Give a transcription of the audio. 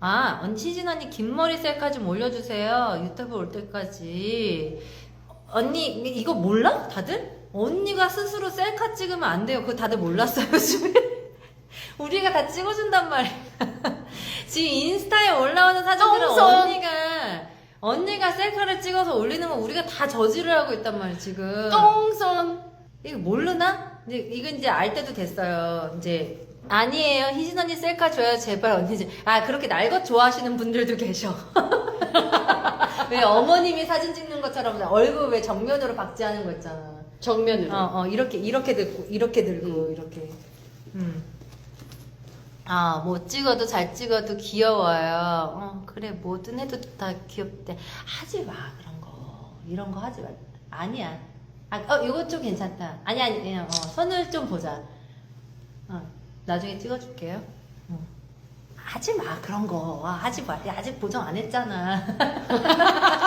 아, 언니, 시진 언니 긴 머리 셀카 좀 올려주세요. 유튜브 올 때까지. 언니, 이거 몰라? 다들? 언니가 스스로 셀카 찍으면 안 돼요. 그거 다들 몰랐어요, 요즘에. 우리가 다 찍어준단 말이야. 지금 인스타에 올라오는 사진들은 똥손. 언니가, 언니가 셀카를 찍어서 올리는 거 우리가 다 저지를 하고 있단 말이야, 지금. 똥손. 이거 모르나? 이제 이건 이제 알 때도 됐어요. 이제 아니에요. 희진 언니 셀카 줘요. 제발 언니. 좀. 아 그렇게 날것 좋아하시는 분들도 계셔. 왜 어머님이 사진 찍는 것처럼 얼굴 왜 정면으로 박제하는 거 있잖아. 정면으로. 어, 어 이렇게 이렇게 들고 이렇게 들고 이렇게. 음. 아, 뭐 찍어도 잘 찍어도 귀여워요. 어, 그래, 뭐든 해도 다 귀엽대. 하지 마, 그런 거. 이런 거 하지 마. 아니야. 아, 어, 이거 좀 괜찮다. 아니, 아니, 그냥, 어, 선을 좀 보자. 어, 나중에 찍어줄게요. 어. 하지 마, 그런 거. 아, 하지 마. 야, 아직 보정 안 했잖아.